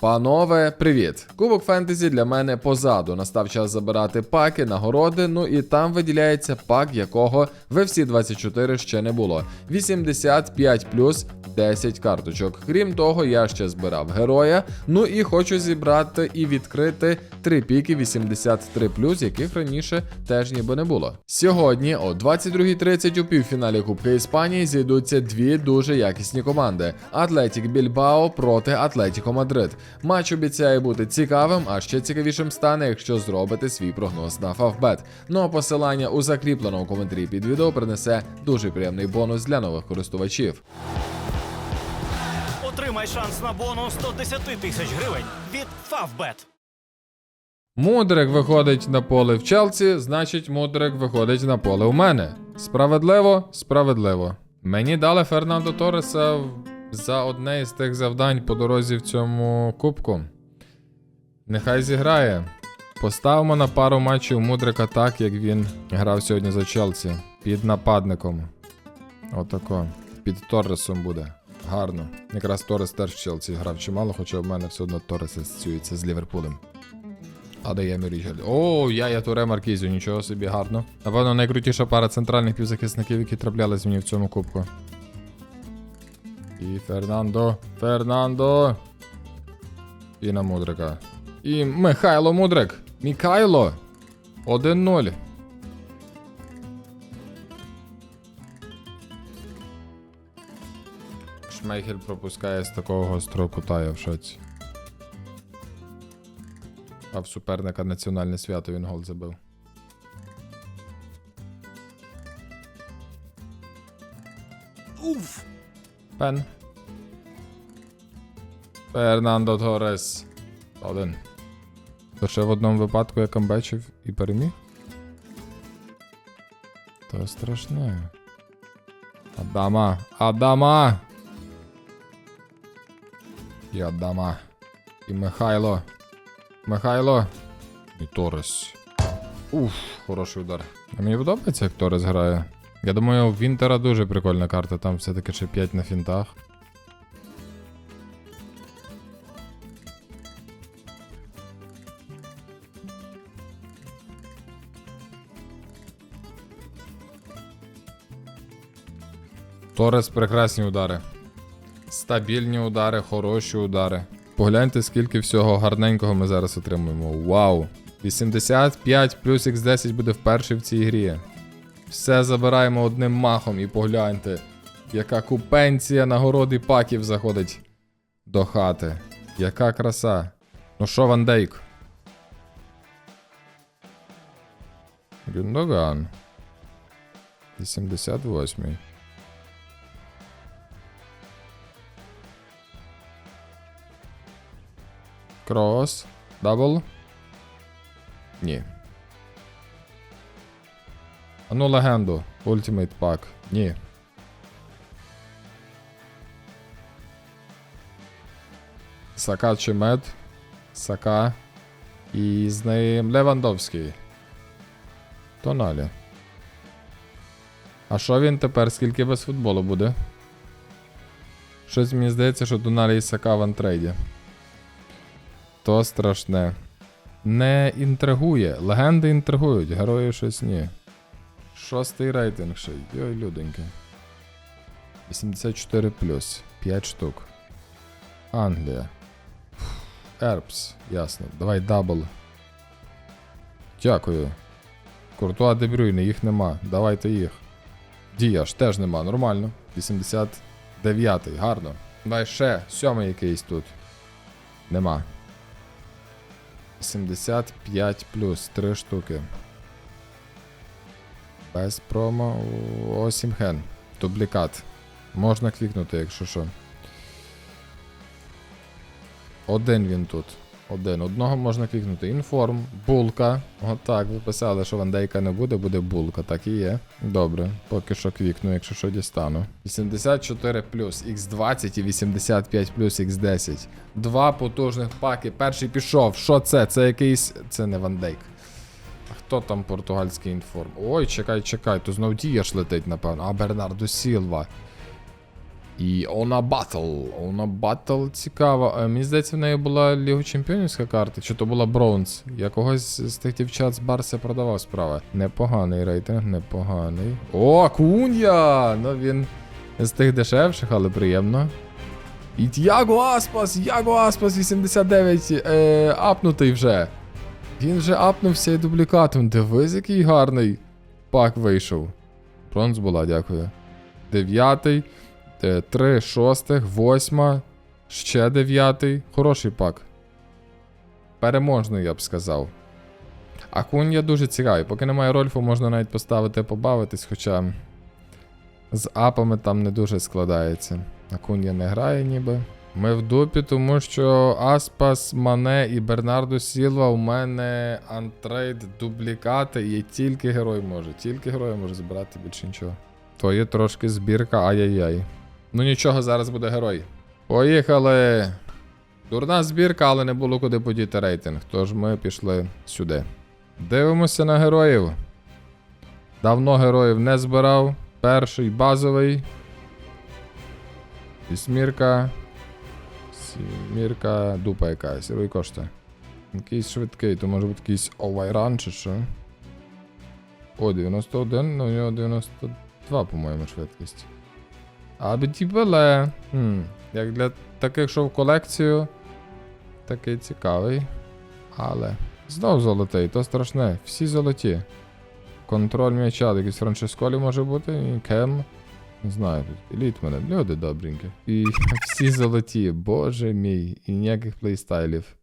Панове, привіт! Кубок фентезі для мене позаду. Настав час забирати паки, нагороди. Ну і там виділяється пак, якого в FC 24 ще не було. 85 плюс 10 карточок. Крім того, я ще збирав героя. Ну і хочу зібрати і відкрити три піки 83 яких раніше теж ніби не було. Сьогодні о 22.30 у півфіналі Кубка Іспанії зійдуться дві дуже якісні команди: Атлетік Більбао проти Атлетіко Мадрид. Матч обіцяє бути цікавим, а ще цікавішим стане, якщо зробите свій прогноз на Фавбет. Ну а посилання у закріпленому коментарі під відео принесе дуже приємний бонус для нових користувачів. Отримай шанс на бонус до 10 тисяч гривень від Favbet. Мудрик виходить на поле в Челсі, значить Мудрик виходить на поле у мене. Справедливо, справедливо. Мені дали Фернандо Торреса за одне із тих завдань по дорозі в цьому кубку. Нехай зіграє. Поставимо на пару матчів Мудрика так, як він грав сьогодні за Челсі. Під нападником. Отако. Під Торресом буде. Гарно. Якраз Торрес теж в Челсі грав чимало, хоча в мене все одно Торрес асоціюється з Ліверпулем. А де я Мірігель? О, я я Туре Маркізю, нічого собі гарно. Напевно, найкрутіша пара центральних півзахисників, які траплялись мені в цьому кубку. І Фернандо. Фернандо. І на Мудрика. І Михайло Мудрик. Мікайло. 1-0. Шмейхель пропускає з такого гострого кута, в шоці. А в суперника національне свято він гол забив. Уф! Пен. Фернандо Торрес. Один. Лише в одному випадку я камбечив і переміг. То страшне. Адама. Адама. І Адама. І Михайло. Михайло. І Торрес. Уф, хороший удар. А мені подобається, як Торрес грає. Я думаю, у Вінтера дуже прикольна карта, там все-таки ще 5 на фінтах. Торес прекрасні удари. Стабільні удари, хороші удари. Погляньте, скільки всього гарненького ми зараз отримуємо. Вау! 85 плюс Х10 буде вперше в цій грі. Все забираємо одним махом і погляньте, яка купенція нагород і паків заходить до хати. Яка краса. Ну що, Ван Дейк? Гюндоган. 88. Крос. Дабл. Ні. А ну легенду. Ultimate Pack. Ні. Сака чи мед. Сака. І з ним Левандовський. Тоналі. А що він тепер? Скільки без футболу буде? Щось мені здається, що Тоналі і Сака в антрейді. То страшне. Не інтригує. Легенди інтригують, герої щось ні. Шостий рейтинг ще. Йой, люденьки. 84 плюс. 5 штук. Англія. Ерпс, ясно. Давай дабл. Дякую. Куртуа Дебрюйне, їх нема. Давайте їх. Діяш теж нема, нормально. 89-й, гарно. Давай ще, сьомий якийсь тут. Нема. 75 плюс 3 штуки. Без промо. Осімхен. Дублікат. Можна клікнути, якщо що. Один він тут. Один. Одного можна клікнути. Інформ, булка. Отак, ви писали, що вандейка не буде, буде булка. Так і є. Добре. Поки що квікну, якщо що дістану. 84 плюс Х20 і 85 плюс Х10. Два потужних паки. Перший пішов. Що це? Це якийсь. Це не вандейк. Хто там португальський інформ? Ой, чекай, чекай, то знов дієш летить, напевно. А Бернардо Сілва. І Она Батл. Она Батл цікаво. Е, Мені здається, в неї була Лігу Чемпіонівська карта, чи то була бронз. Я когось з тих дівчат з Барса продавав справа. Непоганий рейтинг, непоганий. О, Кунья! Ну він з тих дешевших, але приємно. І Тяго Аспас! Яго Аспас 89 е, апнутий вже. Він вже апнувся і дублікатом. Дивись, який гарний пак вийшов. Бронз була, дякую. Дев'ятий, е, три шостих, восьма, ще дев'ятий. Хороший пак. Переможний, я б сказав. А Кунья дуже цікавий. Поки немає Рольфу, можна навіть поставити побавитись, хоча з апами там не дуже складається. А Кунья не грає ніби. Ми в дупі, тому що Аспас, Мане і Бернардо Сілва у мене антрейд дублікати, і тільки герой може. Тільки герой може збирати більше нічого. То є трошки збірка, ай-яй-яй. Ну нічого, зараз буде герой. Поїхали! Дурна збірка, але не було куди подіти рейтинг, тож ми пішли сюди. Дивимося на героїв. Давно героїв не збирав. Перший базовий. Вісьмірка. Сімірка, дупа якась, герой коштує. Якийсь швидкий, то може бути якийсь овайран чи що. О, 91, ну у нього 92, по-моєму, швидкість. А бетібеле. Хм, як для таких, що в колекцію. Такий цікавий. Але. Знов золотий, то страшне. Всі золоті. Контроль м'яча, якийсь Франческолі може бути, і Кем. Не знаю, еліт мене, люди добренькі. І всі золоті, боже мій, і ніяких плейстайлів.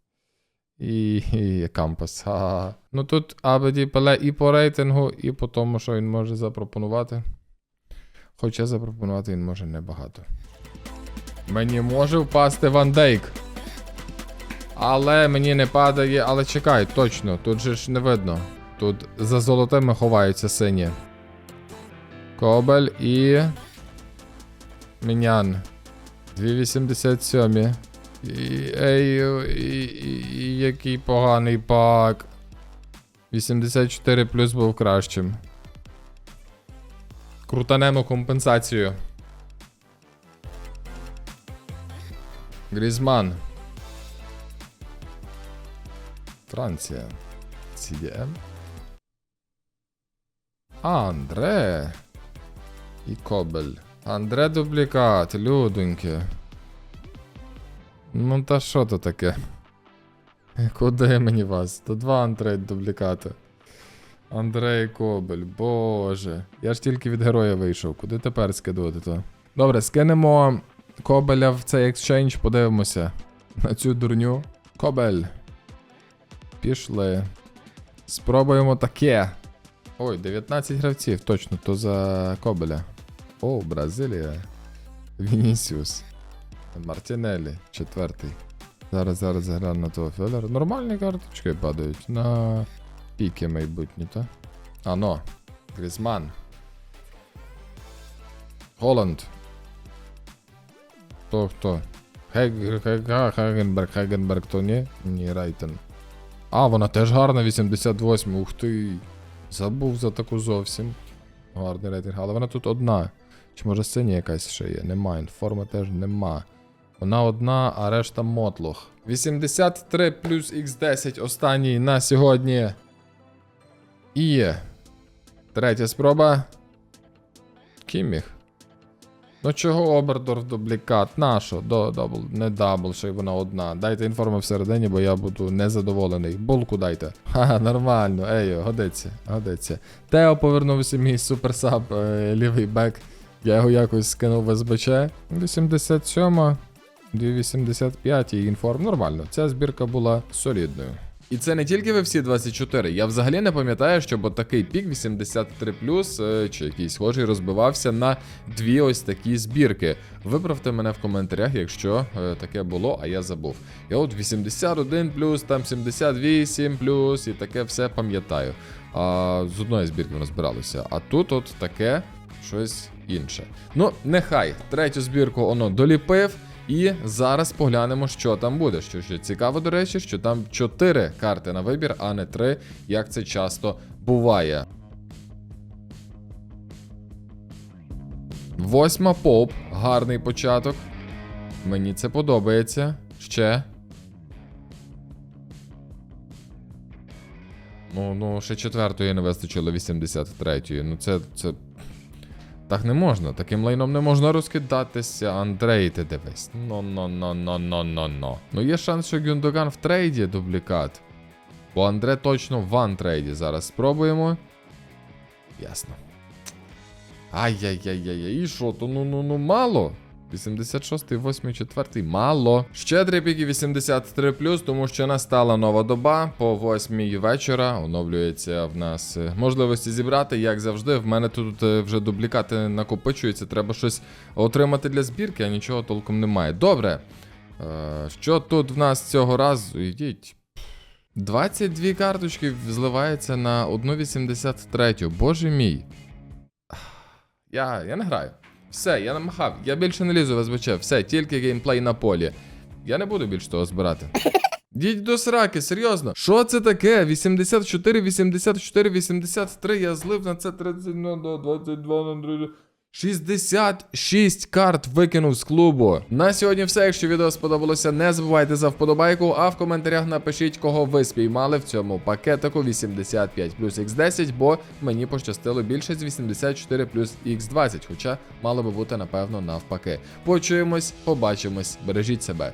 І, і кампас. Ха-ха. Ну тут Абеді Пеле і по рейтингу, і по тому, що він може запропонувати. Хоча запропонувати він може небагато. Мені може впасти Ван Дейк. Але мені не падає. Але чекай, точно, тут же ж не видно. Тут за золотими ховаються сині. Кобель і. Мінян. 287. І, ей, який поганий пак. 84 плюс був кращим. Крутанемо компенсацію. Грізман. Франція. CDM. А, Андре. І Кобель. Андре дублікат, людоньки. Ну та що то таке? Куди мені вас? То два Андре дублікати. Андрей Кобель, боже. Я ж тільки від героя вийшов. Куди тепер скидувати то? Добре, скинемо Кобеля в цей екшенж, подивимося на цю дурню. Кобель. Пішли. Спробуємо таке. Ой, 19 гравців, точно, то за Кобеля. О, Бразилія. Вінісіус. Мартінелі, четвертий. Зараз, зараз загляну на того Феллера. Нормальні карточки падають. На піки майбутні, та? Ано. Грізман. Голланд. Хто хто? Хагенберг, Хагенберг, то ні? Ні, Райтен. А, вона теж гарна, 88. Ух ти. Забув за таку зовсім. Гарний рейтинг, але вона тут одна. Чи може синя якась ще є? Нема. Інформа теж нема. Вона одна, а решта мотлох. 83 плюс Х10 останній на сьогодні. І. Третя спроба. Кіміх. Ну чого Обердорф дублікат? Нащо? До, дабл, не дабл, й вона одна. Дайте інформу всередині, бо я буду незадоволений. Булку дайте. Ха, нормально, ей, годиться, годиться. Тео повернувся мій суперсаб, е, лівий бек. Я його якось скинув в СБЧ. 87, 285 і інформ. Нормально. Ця збірка була солідною. І це не тільки ви всі 24. Я взагалі не пам'ятаю, щоб такий пік 83 е, чи якийсь схожий розбивався на дві ось такі збірки. Виправте мене в коментарях, якщо е, таке було, а я забув. Я от 81 там 78 і таке все пам'ятаю. А з одної збірки воно збиралося. А тут от таке щось інше. Ну, нехай третю збірку воно доліпив. І зараз поглянемо, що там буде. Що ще цікаво, до речі, що там 4 карти на вибір, а не 3, як це часто буває. Восьма поп. Гарний початок. Мені це подобається. Ще. Ну, ну, ще четвертої не вистачило 83-ї. Ну це. це. Так не можна. Таким лайном не можна розкидатися. Андрей, ти дивись. Ну, но ну, но но но но Ну є шанс, що Гюндоган в трейді дублікат. Бо Андре точно в антрейді. Зараз спробуємо. Ясно. Ай-яй-яй-яй, і що, то ну ну ну мало. 86, 8, 4, мало. Ще три піки 83 тому що настала нова доба. По 8 вечора оновлюється в нас е, можливості зібрати. Як завжди, в мене тут е, вже дублікати накопичуються. Треба щось отримати для збірки, а нічого толком немає. Добре. Е, що тут в нас цього разу? Ідіть. 22 карточки зливається на 1,83. Боже мій. Я, я не граю. Все, я намахав. Я більше не лізу в СБЧ. Все, тільки геймплей на полі. Я не буду більше того збирати. Діть до сраки, серйозно. Що це таке? 84, 84, 83. Я злив на це 31 22 на 3. 66 карт викинув з клубу. На сьогодні все. Якщо відео сподобалося, не забувайте за вподобайку, а в коментарях напишіть, кого ви спіймали в цьому пакетику 85 плюс X10, бо мені пощастило більше з 84 плюс X20, хоча мало би бути напевно навпаки. Почуємось, побачимось, бережіть себе.